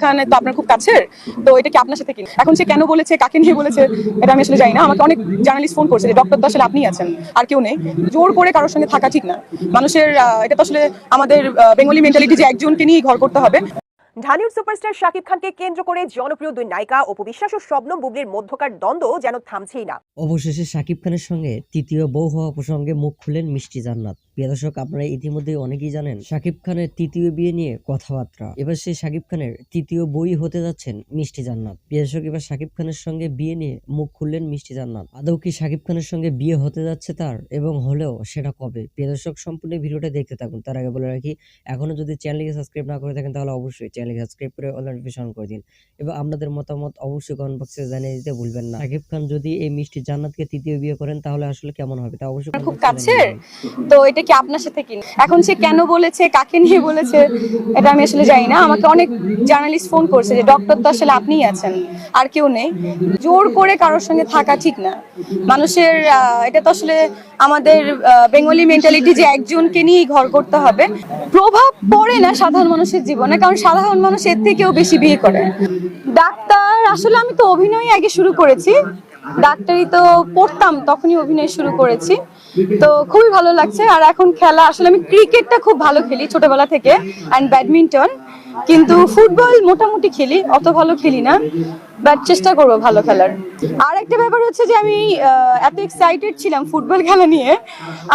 খানে তো আপনার খুব কাছের, তো এটা কি আপনার সাথে কি এখন সে কেন বলেছে, কাকে নিয়ে বলেছে, এটা আমি আসলে জানি না। আমাকে অনেক জার্নালিস্ট ফোন করছে যে, ডক্টর তো আসলে আপনি আছেন, আর কেউ নেই। জোর করে কারোর সঙ্গে থাকা ঠিক না। মানুষের এটা তো আসলে আমাদের বেঙ্গলি মেন্টালিটি যে একজনকে নিয়েই ঘর করতে হবে। ঢালিউড সুপারস্টার শাকিব খানকে কেন্দ্র করে জনপ্রিয় দুই নায়িকা অপু বিশ্বাস ও শবনম বুবলির মধ্যকার দ্বন্দ্ব যেন থামছেই না। অবশেষে শাকিব খানের সঙ্গে তৃতীয় বউ হওয়া প্রসঙ্গে মুখ খুলেন মিষ্টি জান্নাত। প্রিয় দর্শক, আপনারা ইতিমধ্যে অনেকেই জানেন শাকিব খানের তৃতীয় বিয়ে নিয়ে কথাবার্তা। এবার সেই শাকিব খানের তৃতীয় বই হতে যাচ্ছেন মিষ্টি জান্নাত। প্রিয় দর্শক, এবার শাকিব খানের সঙ্গে বিয়ে নিয়ে মুখ খুললেন মিষ্টি জান্নাত। আদৌ কি শাকিব খানের সঙ্গে বিয়ে হতে যাচ্ছে তার এবং হলেও সেটা কবে? প্রিয় দর্শক, সম্পূর্ণ ভিডিওটা দেখতে থাকুন। তার আগে বলে রাখি, এখনও যদি চ্যানেলকে সাবস্ক্রাইব না করে থাকেন, তাহলে অবশ্যই চ্যানেলকে সাবস্ক্রাইব করে অল নোটিফিকেশন করে দিন। এবং আপনাদের মতামত অবশ্যই কমেন্ট বক্সে জানিয়ে দিতে ভুলবেন না। শাকিব খান যদি এই মিষ্টি জান্নাতকে তৃতীয় বিয়ে করেন তাহলে আসলে কেমন হবে? তা অবশ্যই খুব কাছের? তো এটা কি আপনার সাথে কি এখন সে কেন বলেছে কাকে নিয়ে বলেছে এটা আমি আসলে জানি না। আমাকে অনেক জার্নালিস্ট ফোন করছে যে ডক্টর তো আসলে আপনিই আছেন আর কেউ নেই। জোর করে কারোর সঙ্গে থাকা ঠিক না। মানুষের আহ, এটা তো আসলে আমাদের বেঙ্গলি মেন্টালিটি যে একজনকে নিয়েই ঘর করতে হবে। প্রভাব পড়ে না সাধারণ মানুষের জীবনে, কারণ সাধারণ মানুষ এর থেকেও বেশি বিয়ে করে। ডাক্তার, আসলে আমি তো অভিনয় আগে শুরু করেছি। ডাক্তারি তো পড়তাম তখনই অভিনয় শুরু করেছি। তো খুবই ভালো লাগছে। আর এখন খেলা, আসলে আমি ক্রিকেটটা খুব ভালো খেলি ছোটবেলা থেকে অ্যান্ড ব্যাডমিন্টন কিন্তু ফুটবল মোটামুটি খেলি, অত ভালো খেলি না। বাট চেষ্টা করব ভালো খেলার। আর একটা ব্যাপার হচ্ছে যে আমি এত এক্সাইটেড ছিলাম ফুটবল খেলা নিয়ে।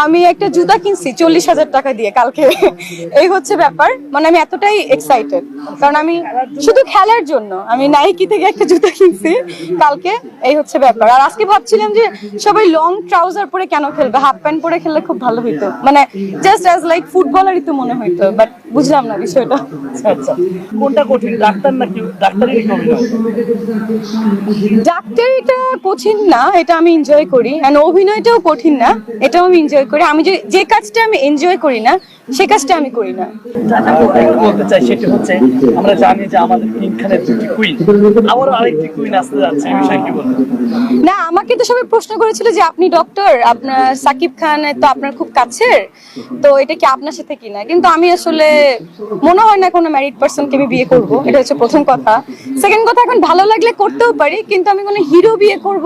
আমি একটা জুতা কিনছি চল্লিশ হাজার টাকা দিয়ে কালকে। এই হচ্ছে ব্যাপার। মানে আমি এতটাই এক্সাইটেড কারণ আমি শুধু খেলার জন্য। আমি নাইকি থেকে একটা জুতা কিনছি কালকে। এই হচ্ছে ব্যাপার। আর আজকে ভাবছিলাম যে সবাই লং ট্রাউজার পরে কেন খেলবে? হাফ প্যান্ট পরে খেললে খুব ভালো হইতো। মানে জাস্ট অ্যাজ লাইক ফুটবলারই তো মনে হইতো। বাট বুঝলাম না বিষয়টা। আচ্ছা। কোনটা কঠিন? ডাক্তার ডাক্তারিটা কঠিন না এটা আমি এনজয় করি। এন্ড অভিনয়টাও কঠিন না এটাও আমি এনজয় করি। আমি যে কাজটা আমি এনজয় করি না সে কাজটা আমি করি না। বলতে চাই সেটা হচ্ছে আমরা জানি যে আমাদের দুটি কুইন আবারও আরেকটি কুইন আসতে যাচ্ছে এই বিষয়ে কি বলবেন? না আমাকে তো সবাই প্রশ্ন করেছিল যে আপনি ডক্টর আপনার সাকিব খান তো আপনার খুব কাছের তো এটা কি আপনার সাথে কিনা কিন্তু আমি আসলে মনে হয় না কোনো ম্যারিড পার্সনকে আমি বিয়ে করব এটা হচ্ছে প্রথম কথা। সেকেন্ড কথা এখন ভালো লাগলে করতেও পারি কিন্তু আমি কোনো হিরো বিয়ে করব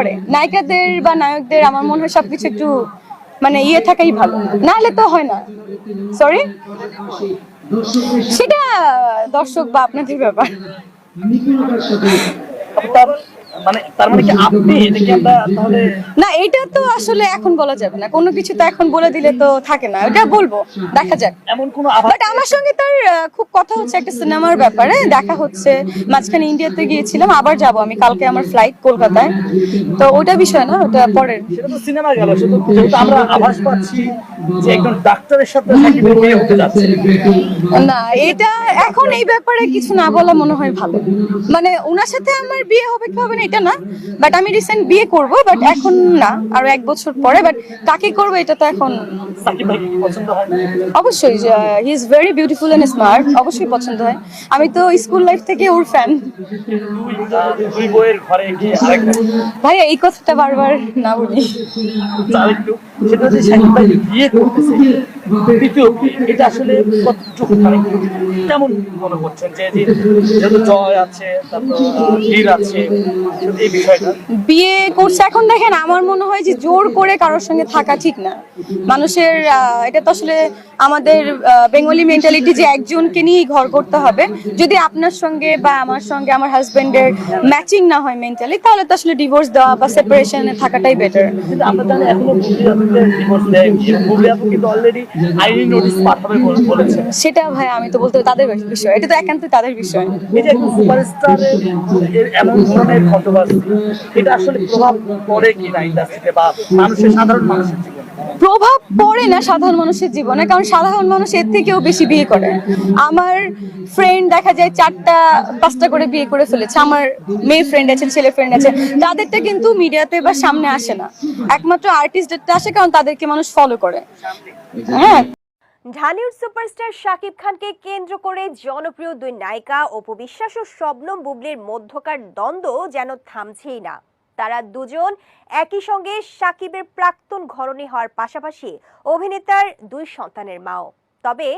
পরে নায়িকাদের বা নায়কদের আমার মনে হয় সবকিছু একটু মানে ইয়ে থাকাই ভালো। না হলে তো হয় না। সরি সেটা দর্শক বা আপনাদের ব্যাপার। মানে তার মানে কি আপনি এটা কি আমরা তাহলে না এটা তো আসলে এখন বলা যাবে না। কোনো কিছু তো এখন বলে দিলে তো থাকে না। এটা বলব দেখা যাক। এমন কোনো বাট আমার সঙ্গে তার খুব কথা হচ্ছে একটা সিনেমার ব্যাপারে। দেখা হচ্ছে। মাঝখানে ইন্ডিয়াতে গিয়েছিলাম আবার যাব আমি। কালকে আমার ফ্লাইট কলকাতায়। তো ওটা বিষয় না ওটা পরের। সেটা তো সিনেমা গেল। শুধু যেহেতু আমরা আভাস পাচ্ছি যে একজন ডাক্তারের সাথে সাকিবের বিয়ে হতে যাচ্ছে। না এটা এখন এই ব্যাপারে কিছু না বলা মনে হয় ভালো। মানে ওনার সাথে আমার বিয়ে হবে কি হবে এটা না। বাট আমি রিসেন্ট বিয়ে করব বাট এখন না, আরও এক বছর পরে। বাট কাকে করব, এটা তো এখন অবশ্যই he is very beautiful and smart অবশ্যই পছন্দ হয়। আমি তো স্কুল লাইফ থেকে ওর ফ্যান ভাই এই কথাটা বারবার না বলি। সেটা বিয়ে করতেছে। বিয়ে এটা আসলে কতটুকু মানে কেমন মনে করছেন যে যেহেতু জয় আছে তারপর আছে এই বিষয়টা? বিয়ে করছে এখন দেখেন আমার মনে হয় যে জোর করে কারোর সঙ্গে থাকা ঠিক না। মানুষের এটা তো আসলে আমাদের বেঙ্গলি মেন্টালিটি যে একজনকে নিয়েই ঘর করতে হবে। যদি আপনার সঙ্গে বা আমার সঙ্গে আমার হাজবেন্ডের ম্যাচিং না হয় মেন্টালি তাহলে তো আসলে ডিভোর্স দেওয়া বা সেপারেশনে থাকাটাই বেটার আমরা জানি এখনও ডিভোর্স আপু কিন্তু অলরেডি আইনি নোটিশ পাঠাবে বলেছে। সেটা ভাই আমি তো বলতে তাদের বিষয় এটা তো একান্ত তাদের বিষয়। এই যে সুপারস্টারের এমন ধরনের কন্ট্রোভার্সি এটা আসলে প্রভাব পড়ে কিনা ইন্ডাস্ট্রিতে বা মানুষের সাধারণ মানুষের প্রভাব পড়ে না সাধারণ মানুষের জীবনে, কারণ সাধারণ মানুষ এর থেকেও বেশি বিয়ে করে। আমার ফ্রেন্ড দেখা যায় চারটা, পাঁচটা করে বিয়ে করে ফেলেছে। আমার মেয়ে ফ্রেন্ড আছে, ছেলে ফ্রেন্ড আছে। তাদেরটা কিন্তু মিডিয়াতে বা সামনে আসে না। একমাত্র আর্টিস্টদেরটা আসে, কারণ তাদেরকে মানুষ ফলো করে। হ্যাঁ। ঢালিউড সুপারস্টার শাকিব খানকে কেন্দ্র করে জনপ্রিয় দুই নায়িকা অপবিশ্বাস ও শবনম বুবলির মধ্যকার দ্বন্দ্ব যেন থামছেই না। তারা দুজন একই সঙ্গে সাকিবের প্রাক্তন ঘরণী হওয়ার পাশাপাশি অভিনেতার দুই সন্তানের মাও। তবে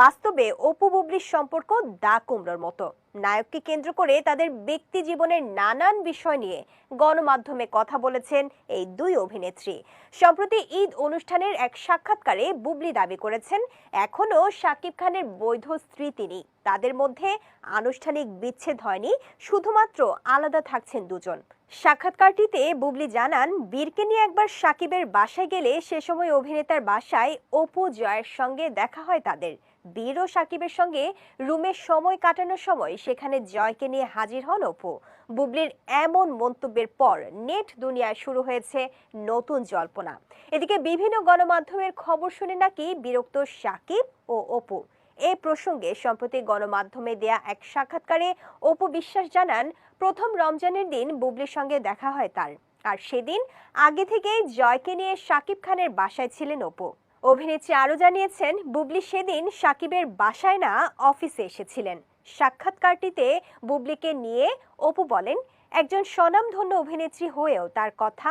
বাস্তবে অপু বুবলির সম্পর্ক দা কুমড়োর মতো। নায়ককে কেন্দ্র করে তাদের ব্যক্তি জীবনের নানান বিষয় নিয়ে গণমাধ্যমে কথা বলেছেন এই দুই অভিনেত্রী। সম্প্রতি ঈদ অনুষ্ঠানের এক সাক্ষাৎকারে বুবলি দাবি করেছেন, এখনও শাকিব খানের বৈধ স্ত্রী তিনি। তাদের মধ্যে আনুষ্ঠানিক বিচ্ছেদ হয়নি, শুধুমাত্র আলাদা থাকছেন দুজন। সাক্ষাৎকারটিতে বুবলি জানান, বীরকে নিয়ে একবার সাকিবের বাসায় গেলে সে সময় অভিনেতার বাসায় অপু জয়ের সঙ্গে দেখা হয় তাদের। বীর ও সাকিবের সঙ্গে রুমে সময় কাটানোর সময় সেখানে জয়কে নিয়ে হাজির হন অপু। বুবলির এমন মন্তব্যের পর নেট দুনিয়ায় শুরু হয়েছে নতুন জল্পনা। এদিকে বিভিন্ন গণমাধ্যমের খবর শুনে নাকি বিরক্ত সাকিব ও অপু। এই প্রসঙ্গে সম্প্রতি গণমাধ্যমে দেয়া এক সাক্ষাৎকারে অপু বিশ্বাস জানান, প্রথম রমজানের দিন বুবলির সঙ্গে দেখা হয় তার। আর সেদিন আগে থেকেই জয়কে নিয়ে সাকিব খানের বাসায় ছিলেন অপু। অভিনেত্রী আরও জানিয়েছেন, বুবলি সেদিন সাকিবের বাসায় না অফিসে এসেছিলেন। সাক্ষাৎকারটিতে বুবলিকে নিয়ে অপু বলেন, একজন স্বনামধন্য অভিনেত্রী হয়েও তার কথা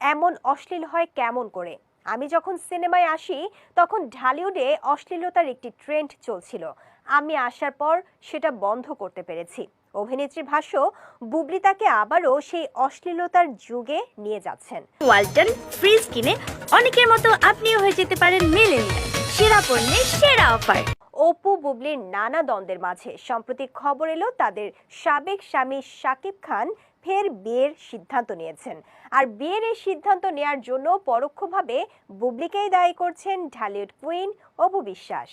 এমন অশ্লীল হয় কেমন করে? আমি যখন সিনেমায় আসি, তখন ঢালিউডে অশ্লীলতার একটি ট্রেন্ড চলছিল। আমি আসার পর সেটা বন্ধ করতে পেরেছি। অভিনেত্রীর ভাষ্য বুবলি তাকে আবারও সেই অশ্লীলতার যুগে নিয়ে যাচ্ছেন। ওয়ালটন ফ্রিজ কিনে অনেকের মতো আপনিও হয়ে যেতে পারেন মিলেনিয়াল। সেরা পণ্যের সেরা অফার। অপু বুবলির নানা দ্বন্দ্বের মাঝে সম্প্রতি খবর এলো তাদের সাবেক স্বামী শাকিব খান ফের বিয়ের সিদ্ধান্ত নিয়েছেন। আর বিয়ের এই সিদ্ধান্ত নেয়ার জন্য পরোক্ষভাবে বুবলিকেই দায়ী করছেন ঢালিউড কুইন অপু বিশ্বাস।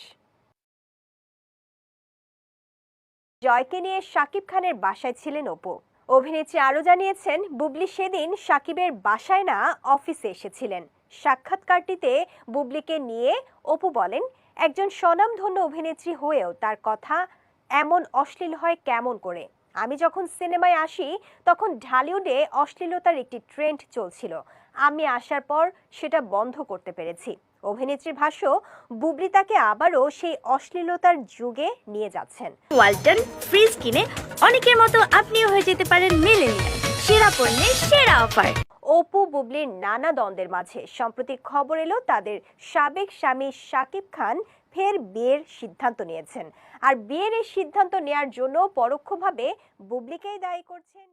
জয়কে নিয়ে শাকিব খানের বাসায় ছিলেন অপু। অভিনেত্রী আরও জানিয়েছেন, বুবলি সেদিন সাকিবের বাসায় না, অফিসে এসেছিলেন। সাক্ষাৎকারটিতে বুবলিকে নিয়ে অপু বলেন, একজন স্বনামধন্য অভিনেত্রী হয়েও তার কথা এমন অশ্লীল হয় কেমন করে? আমি যখন সিনেমায় আসি, তখন ঢালিউডে অশ্লীলতার একটি ট্রেন্ড চলছিল। আমি আসার পর সেটা বন্ধ করতে পেরেছি। অভিনেত্রীর ভাষ্য বুবলি তাকে আবারও সেই অশ্লীলতার যুগে নিয়ে যাচ্ছেন। ওয়ালটন ফ্রিজ কিনে অনেকের মতো আপনিও হয়ে যেতে পারেন মিলেনিয়াল। সেরা পণ্যের সেরা অফার। অপু বুবলির নানা দ্বন্দ্বের মাঝে। সম্প্রতি খবর এলো তাদের সাবেক স্বামী শাকিব খান ফের বিয়ের সিদ্ধান্ত নিয়েছেন। আর বিয়ের এই সিদ্ধান্ত নেয়ার জন্য পরোক্ষভাবে বুবলিকেই দায়ী করছেন